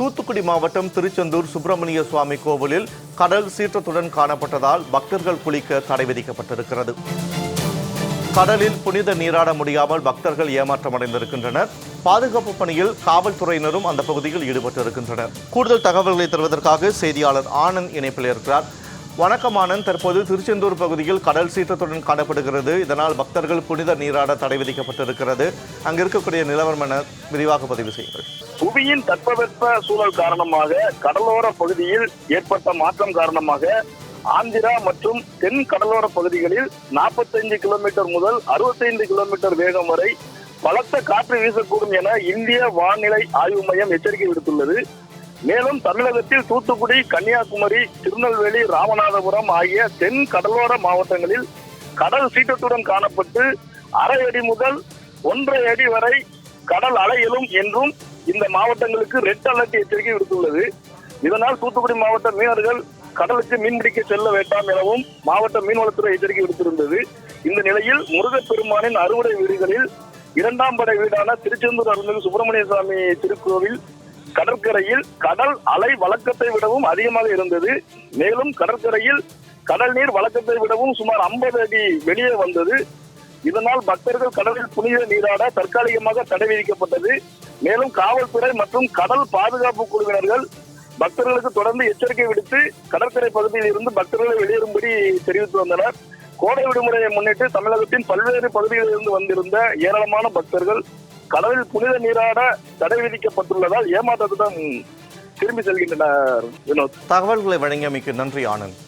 தூத்துக்குடி மாவட்டம் திருச்செந்தூர் சுப்பிரமணிய சுவாமி கோவிலில் கடல் சீற்றத்துடன் காணப்பட்டதால் பக்தர்கள் குளிக்க தடை விதிக்கப்பட்டிருக்கிறது. கடலில் புனித நீராட முடியாமல் பக்தர்கள் ஏமாற்றமடைந்திருக்கின்றனர் பாதுகாப்பு பணியில் காவல்துறையினரும் அந்த பகுதியில் ஈடுபட்டிருக்கின்றனர். கூடுதல் தகவல்களை தருவதற்காக செய்தியாளர் ஆனந்த் இணைப்பில் இருக்கிறார். வணக்கம் ஆனந்த். தற்போது திருச்செந்தூர் பகுதியில் கடல் சீற்றத்துடன் காணப்படுகிறது. இதனால் பக்தர்கள் புனித நீராட தடை விதிக்கப்பட்டிருக்கிறது. அங்கு இருக்கக்கூடிய நிலவரம் என விரிவாக பதிவு செய்யுங்கள். புவியின் தட்பவெப்ப சூழல் காரணமாக கடலோர பகுதியில் ஏற்பட்ட மாற்றம் காரணமாக ஆந்திரா மற்றும் தென் கடலோர பகுதிகளில் 45 கிலோமீட்டர் முதல் 65 கிலோமீட்டர் வேகம் வரை பலத்த காற்று வீசக்கூடும் என இந்திய வானிலை ஆய்வு மையம் எச்சரிக்கை விடுத்துள்ளது. மேலும் தமிழகத்தில் தூத்துக்குடி கன்னியாகுமரி திருநெல்வேலி ராமநாதபுரம் ஆகிய தென் கடலோர மாவட்டங்களில் கடல் சீற்றத்துடன் காணப்பட்டு அரை அடி முதல் ஒன்றரை அடி வரை கடல் அலையலும் என்றும் இந்த மாவட்டங்களுக்கு ரெட் அலர்ட் எச்சரிக்கை விடுத்துள்ளது. இதனால் தூத்துக்குடி மாவட்ட மீனவர்கள் கடலுக்கு மீன்பிடிக்க செல்ல வேண்டாம் எனவும் மாவட்ட மீன்வளத்துறை எச்சரிக்கை விடுத்திருந்தது. இந்த நிலையில் முருகப்பெருமானின் அறுவடை வீடுகளில் இரண்டாம் படை வீடான திருச்செந்தூர் அருள்மிகு சுப்பிரமணிய சுவாமி திருக்கோவில் கடற்கரையில் கடல் அலை வழக்கத்தை விடவும் அதிகமாக இருந்தது. மேலும் கடற்கரையில் கடல் நீர் வழக்கத்தை விடவும் சுமார் 50 அடி வெளியே வந்தது. இதனால் பக்தர்கள் கடலில் புனித நீராட தற்காலிகமாக தடை விதிக்கப்பட்டது. மேலும் காவல்துறை மற்றும் கடல் பாதுகாப்பு குழுவினர்கள் பக்தர்களுக்கு தொடர்ந்து எச்சரிக்கை விடுத்து கடற்கரை பகுதியில் இருந்து பக்தர்களை வெளியேறும்படி தெரிவித்து வந்தனர். கோடை விடுமுறையை முன்னிட்டு தமிழகத்தின் பல்வேறு பகுதிகளில் இருந்து வந்திருந்த ஏராளமான பக்தர்கள் கடலில் புனித நீராட தடை விதிக்கப்பட்டுள்ளதால் ஏமாற்றத்துடன் திரும்பி செல்கின்றனர். வினோத். தகவல்களை வழங்கியமைக்கு நன்றி ஆனந்த்.